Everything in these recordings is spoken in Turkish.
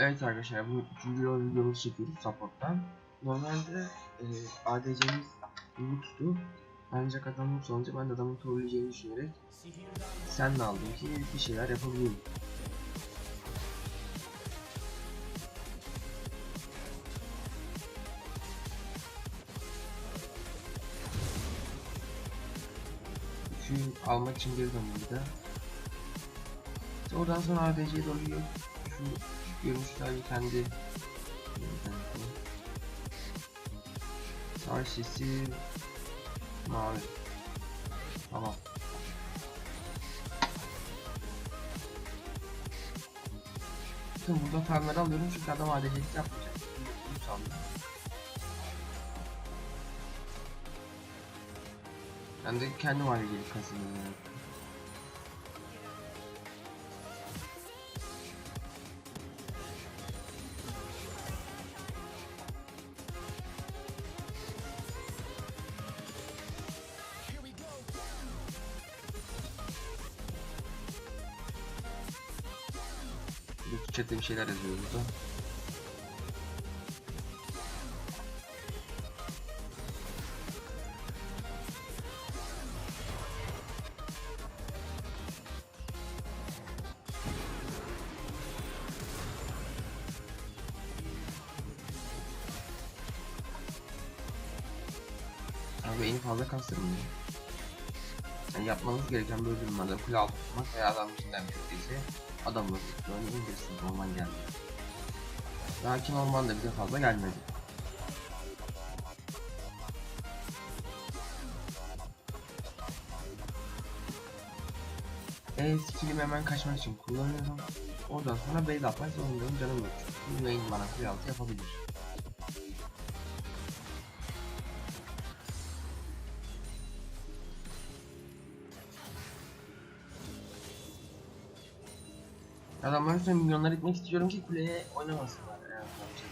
Evet arkadaşlar bu üçüncü yol videomuzu çekiyoruz support'tan. Normalde e, ADC'miz Lux'tu. Ancak adam Lux olunca ben de adamın trolleyeceğini düşünerek sen de aldım ki bir şeyler yapabilirim. Şu almak için bir de. İşte oradan sonra ADC'ye doğru. Şu görmüşler kendi Savaş sesi mavi. Tamam. Şimdi burada farmları alıyorum çünkü adam ADC'lik yapmayacak. Bunu sandım. Ben de kendim ADC'lik kasıyorum Bir chatte bir şeyler yazıyor burada. Abi en fazla kastırmıyor. Yani yapmanız gereken durumlarda kule altı tutmak veya adam içinden bir kötüyse adamı böyle indirsin orman geldi. Lakin orman da bize fazla gelmedi. E skillimi hemen kaçmak için kullanıyorum. Oradan sonra base atmak zorundayım canım yok. Çünkü main bana altı yapabilir. Adamların üstüne milyonlar gitmek istiyorum ki kuleye oynamasınlar eğer yapacak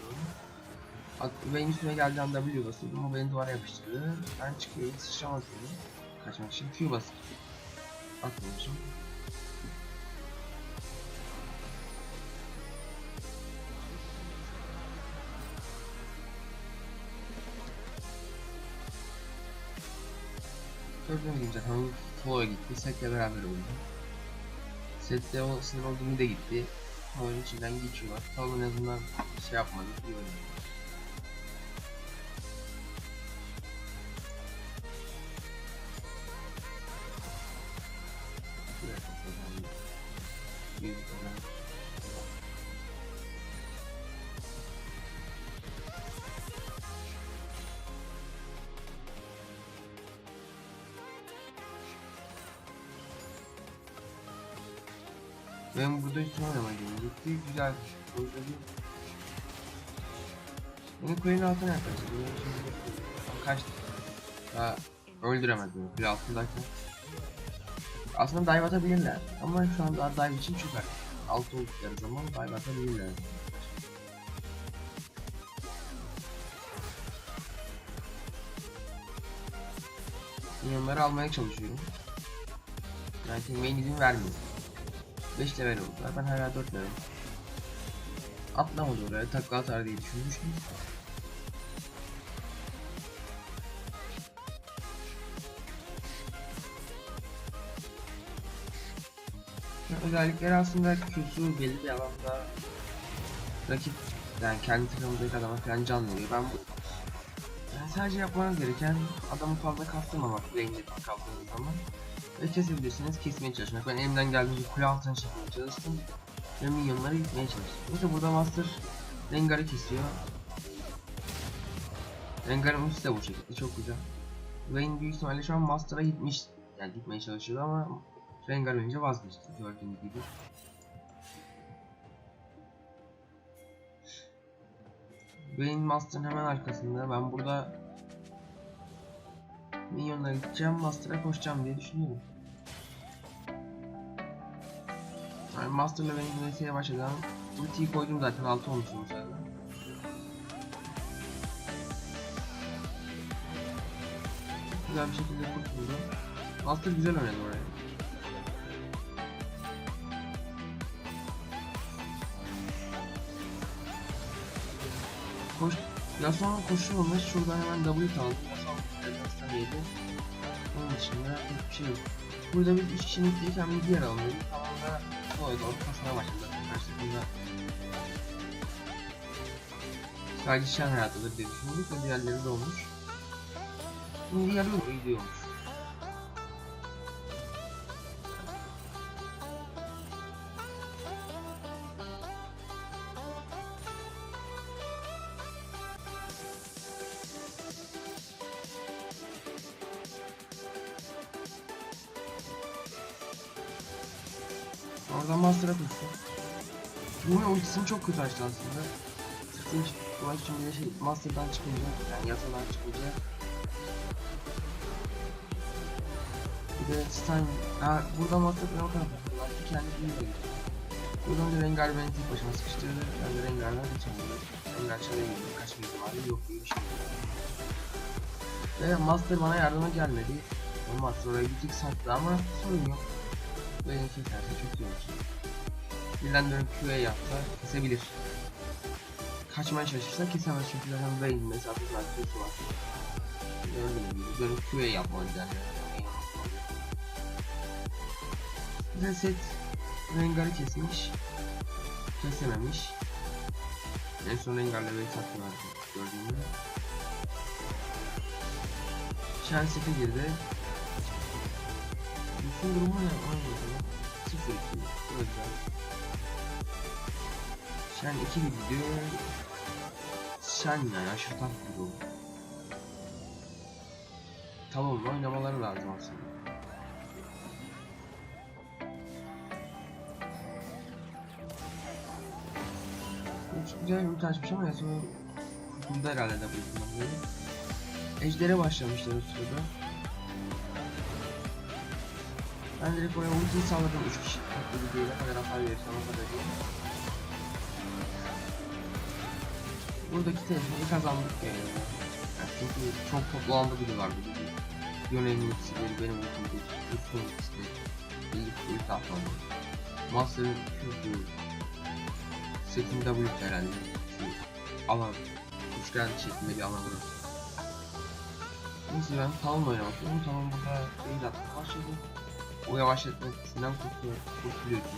onu. Benim üstüne geldiği anda W basıyordum o beni duvara yapıştırdı. Ben çıkıyorum sıçrama atıyorum. Kaçmak için Q basıp atmamışım. Gördüğünüz gibi zaten Flow'a gitti, Set'le beraber oldu. Sette o sinir olduğunu da gitti. Oyun içinden geçiyorlar. Tamam en azından şey yapmadı. iyi oynadı. Ben burada hiç oynamaya gitti. Güzel. O yüzden Beni kulenin altına yaklaştı. Kaçtı. Daha öldüremedim. Bir altındayken. Aslında dive atabilirler. Ama şu anda dive için çok erken. Altı oldukları zaman dive atabilirler. Milyonları almaya çalışıyorum. Yani main izin vermiyor. 5 level oldular. Ben hala 4 level. Atlamadı oraya. Takla atar diye düşünmüştüm. Özellikleri aslında Q'su belli bir alanda rakip yani kendi takımındaki adama falan can veriyor. Ben bu yani sadece yapmanız gereken adamı fazla kastırmamak lane'de kaldığınız zaman ve kesebilirsiniz kesmeye çalışmak. Ben elimden geldiğince kule altına çekmeye çalıştım ve minyonlara gitmeye çalıştım. Neyse burada Master Rengar'ı kesiyor. Rengar'ın ultisi de bu şekilde çok güzel. Vayne büyük ihtimalle şu an Master'a gitmiş yani gitmeye çalışıyordu ama Rengar önce vazgeçti gördüğünüz gibi. Vayne Master'ın hemen arkasında ben burada Minyonlara gideceğim, Master'a koşacağım diye düşünüyorum. Yani Master'la benim VS'ye başladan ultiyi koydum zaten 6 olmuşum sırada. Güzel bir şekilde kurtuldum. Master güzel oynadı oraya. koş Yasuo'nun koşuyormuş. Şuradan hemen W aldım. Yedi. Onun dışında pek bir şey yok. Burada biz 3 kişinin iken bir diğer alınıyoruz. Tamam da Soğuya doğru koşmaya başladı. Karşı takımda sadece Shen hayattadır diye düşündük ve diğerleri de olmuş. Şimdi yarı gidiyormuş. Oradan Master'a koştu. Yine ultisini çok kötü açtı aslında. Sırtını bir de şey Master'dan çıkınca yani yasadan çıkınca Bir de Stein ha, burada Master ne kadar ki kendi iyi değil. Buradan da Rengar beni tek başıma sıkıştırdı. Ben de Rengar'dan geçemedim. Rengar çalıyor kaçma ihtimali yok gibi bir şey. Ve Master bana yardıma gelmedi. Master oraya bir tık sattı ama sorun yok. Beni keserse çok iyi olacak. Birden dönüp Q'ya yapsa kesebilir. Kaçmaya çalışırsa kesemez çünkü zaten Vayne mesafesi var, Q'su var. Gördüğünüz gibi dönüp Q'ya yapmalı yani. Bize set Rengar'ı kesmiş. Kesememiş. En son Rengar'la Vayne sattılar gördüğümde. Shen sete girdi. Durumu ne? Aynı 0 2 Özel. Shen 2 gidiyor. Shen yani tatlı bu. Tamam oynamaları lazım aslında. Çok güzel bir taşmış ama ya sonra herhalde de bu. Ejder'e başlamışlar o sırada. Ben direkt oraya ultiyi salladım 3 kişi tatlı videoya ne kadar hasar verirsem o kadar iyi. Buradaki tehlikeli kazandık yani. Çünkü çok toplandı biri vardı. Yönel'in ultisileri, benim ultimdir, Yusuf'un ultisidir. İlk ulti atmadı. Master'ın Q'su, Setin W herhalde. Şu alan, üçgen şeklinde bir alan burası. Neyse ben talon oynamak istiyorum. Talon burada değil atmak başladı. O yavaşlatmasından kurtuluyor, kurtuluyor ki.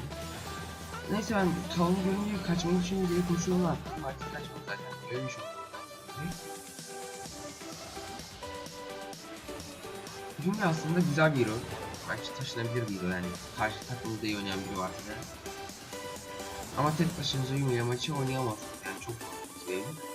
Neyse ben talonu görünce kaçmayı düşününce diye koşuyorum artık. Kaçmak zaten. Ölmüş oldum. Jimmy aslında güzel bir hero. Bence taşınabilir bir hero yani. Karşı takımda iyi oynayan biri varsa. Ama tek başınıza Yumi'ye maçı oynayamazsınız yani çok zor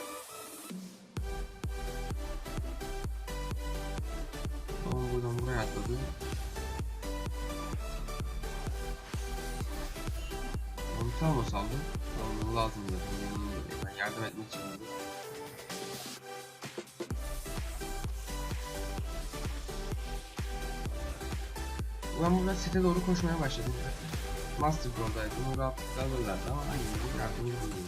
Onu tamam saldı. Tamam lazım zaten. Ben yardım etmek için oldu. Ben burada site doğru koşmaya başladım. Master Pro'daydım. Bunu rahatlıkla alırlardı ama aynı gibi yardımcı buldum.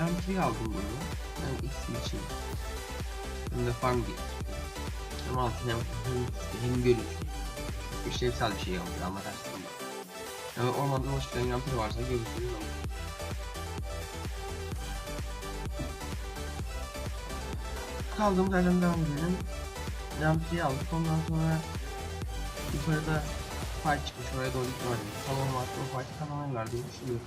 Ben free aldım bunu. Ben X için. Hem de farm getirdim. Hem altın hem, hem, görüş. İşlevsel bir şey yapıyor ama aslında. Yani ormanda hoşlayan yampir varsa görürsünüz olur. Kaldığımız yerden devam edelim. Yampiri aldık ondan sonra yukarıda fight çıkmış oraya doğru gitmedim. Salon varsa o fight'ı kazanırlar diye düşünüyorum.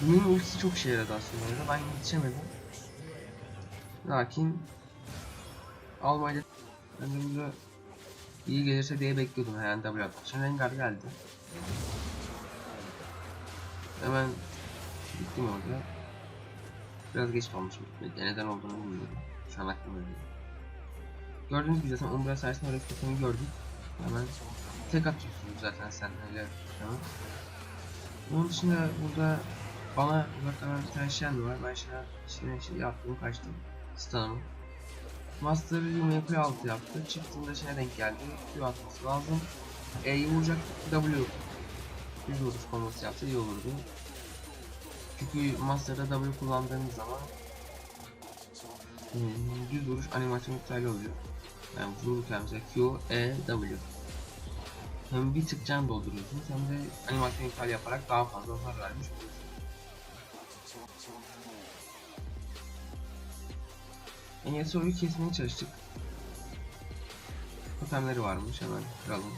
Bunun ultisi çok işe yaradı aslında orada. Ben yetişemedim. Lakin Almayla ben de burada iyi gelirse diye bekliyordum yani W atmak için. Rengar geldi. Hemen gittim orada. Biraz geç kalmışım gitmedi. Neden olduğunu bilmiyorum. Şu an aklımda değil. Gördüğünüz gibi zaten Umbra sayesinde reputasyonu gördük. Hemen tek atıyorsunuz zaten sen öyle. Onun dışında burada bana uzaklanan bir tane şey var. Ben şimdi şey yaptım kaçtım. Stun'ımı. Master Q altı yaptı. Çıktığında şeye denk geldi. Q atması lazım. E'yi vuracak W. Bir vuruş kombosu yapsa iyi olurdu. Çünkü Master'da W kullandığınız zaman hmm, düz vuruş animasyon iptal oluyor. Yani vururken mesela Q, E, W. hem bir tık can dolduruyorsunuz hem de animasyon iptal yaparak daha fazla hasar vermiş oluyorsunuz. NSO'yu kesmeye çalıştık. Totemleri varmış hemen kıralım.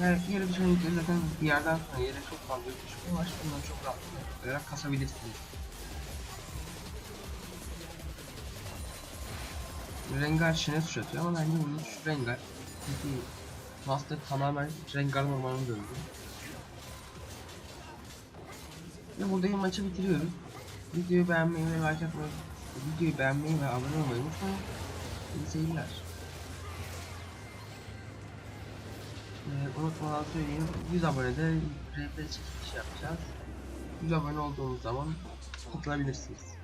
Yani yere düşen yükleri zaten bir yerden sonra yere çok fazla düşmeye başlıyor. Bunları çok rahatlıkla kasabilirsiniz. Rengar şine suç atıyor ama bence bunun şu Rengar çünkü Master tamamen Rengar normalini döndü. Ve burada maçı bitiriyoruz. Videoyu beğenmeyi ve like atmayı, videoyu beğenmeyi ve abone olmayı unutmayın. İyi seyirler. Ee, unutmadan söyleyeyim 100 abonede RP çekiliş yapacağız. 100 abone olduğumuz zaman kutlayabilirsiniz.